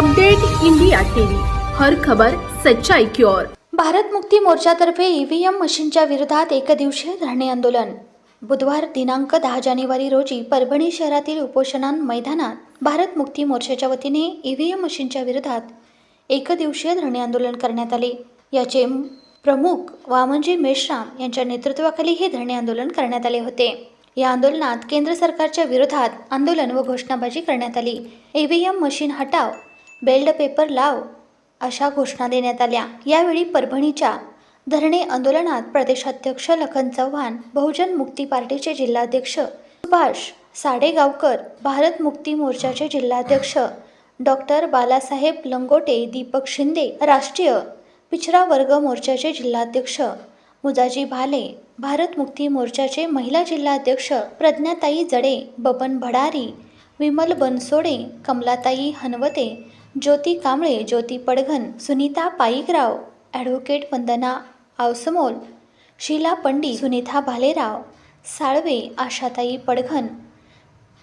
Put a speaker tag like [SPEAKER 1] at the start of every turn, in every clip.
[SPEAKER 1] Update India TV. हर खबर सच्चाई की ओर.
[SPEAKER 2] भारत मुक्ती मोर्चातर्फे ईव्हीएम मशीनच्या विरोधात एकदिवसीय धरणे आंदोलन. बुधवार दिनांक दहा जानेवारी रोजी परभणी शहरातील उपोषणां मैदानात भारत मुक्ती मोर्चाच्या वतीने ईव्हीएम मशीनच्या विरोधात एकदिवसीय धरणे आंदोलन करण्यात आले. याचे प्रमुख वामनजी मेश्राम यांच्या नेतृत्वाखाली हे धरणे आंदोलन करण्यात आले होते. या आंदोलनात केंद्र सरकारच्या विरोधात आंदोलन व घोषणाबाजी करण्यात आली. ईव्हीएम मशीन हटाव बेल्ड पेपर लाव अशा घोषणा देण्यात आल्या. यावेळी परभणीच्या धरणे आंदोलनात प्रदेशाध्यक्ष लखन चव्हाण बहुजन मुक्ती पार्टीचे जिल्हाध्यक्ष सुभाष साडेगावकर भारत मुक्ती मोर्चाचे जिल्हाध्यक्ष डॉक्टर बालासाहेब लंगोटे दीपक शिंदे राष्ट्रीय पिछडा वर्ग मोर्चाचे जिल्हाध्यक्ष मुजाजी भाले भारत मुक्ती मोर्चाचे महिला जिल्हाध्यक्ष प्रज्ञाताई जडे बबन भडारी विमल बनसोडे कमलाताई हनवते ज्योती कांबळे ज्योती पडघन सुनीता पाईकराव ॲडव्होकेट वंदना आवसमोल शीला पंडित सुनीता भालेराव साळवे आशाताई पडघन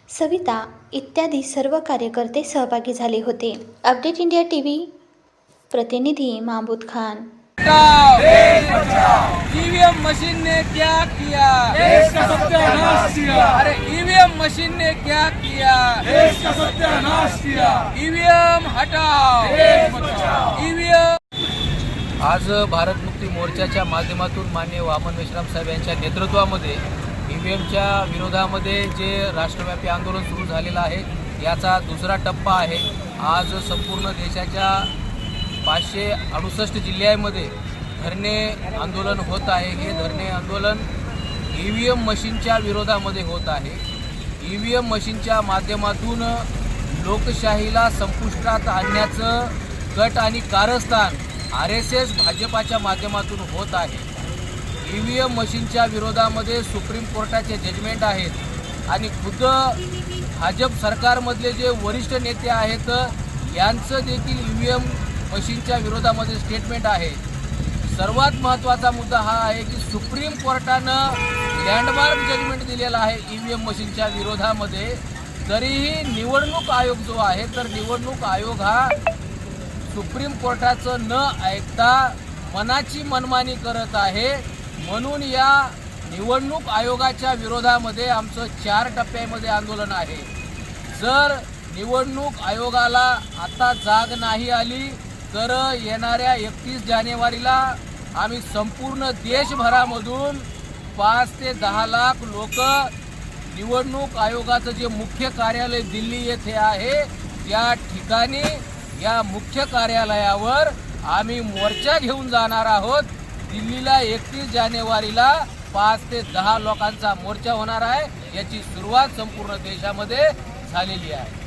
[SPEAKER 2] सविता इत्यादी सर्व कार्यकर्ते सहभागी झाले होते. अपडेट इंडिया टी व्ही प्रतिनिधी महमूद खान.
[SPEAKER 3] ईवीएम मशीन ने क्या किया?
[SPEAKER 4] देश का सत्यानाश किया
[SPEAKER 3] अरे ईवीएम मशीन ने क्या किया?
[SPEAKER 4] देश का देश बचाओ.
[SPEAKER 3] ईव्हीएम आज भारत मुक्ती मोर्चाच्या माध्यमातून मान्य वामन विश्राम साहेब यांच्या नेतृत्वामध्ये ईव्हीएमच्या विरोधामध्ये जे राष्ट्रव्यापी आंदोलन सुरू झालेलं आहे याचा दुसरा टप्पा आहे. आज संपूर्ण देशाच्या पाचशे अडुसष्ट जिल्ह्यामध्ये धरणे आंदोलन होत आहे. हे धरणे आंदोलन ई व्ही एम मशीनच्या विरोधामध्ये होत आहे. ई व्ही एम मशीनच्या माध्यमातून लोकशाहीला संपुष्टात आणण्याचं कट आणि कारस्थान आर एस एस भाजपाच्या माध्यमातून होत आहे. ई व्ही एम मशीनच्या विरोधामध्ये सुप्रीम कोर्टाचे जजमेंट आहेत आणि खुद्द भाजप सरकारमधले जे वरिष्ठ नेते आहेत यांचं देखील ई व्ही एम मशीनच्या विरोधामध्ये स्टेटमेंट आहे. सर्वात महत्त्वाचा मुद्दा हा आहे की सुप्रीम कोर्टानं लँडमार्क जजमेंट दिलेला आहे ई व्ही एम मशीनच्या विरोधामध्ये. तरीही निवडणूक आयोग जो आहे तर निवडणूक आयोग हा सुप्रीम कोर्टाचं न ऐकता मनाची मनमानी करत आहे. म्हणून या निवडणूक आयोगाच्या विरोधामध्ये आमचं चार टप्प्यामध्ये आंदोलन आहे. जर निवडणूक आयोगाला आता जाग नाही आली तर येणाऱ्या एकतीस जानेवारीला आम्ही संपूर्ण देशभरामधून पाच ते दहा लाख लोक निवडणूक आयोगाचं जे मुख्य कार्यालय दिल्ली येथे आहे या ठिकाणी या मुख्य कार्यालयावर आम्ही मोर्चा घेऊन जाणार आहोत. दिल्लीला एकतीस जानेवारीला पाच ते दहा लोकांचा मोर्चा होणार आहे. याची सुरुवात संपूर्ण देशामध्ये झालेली आहे.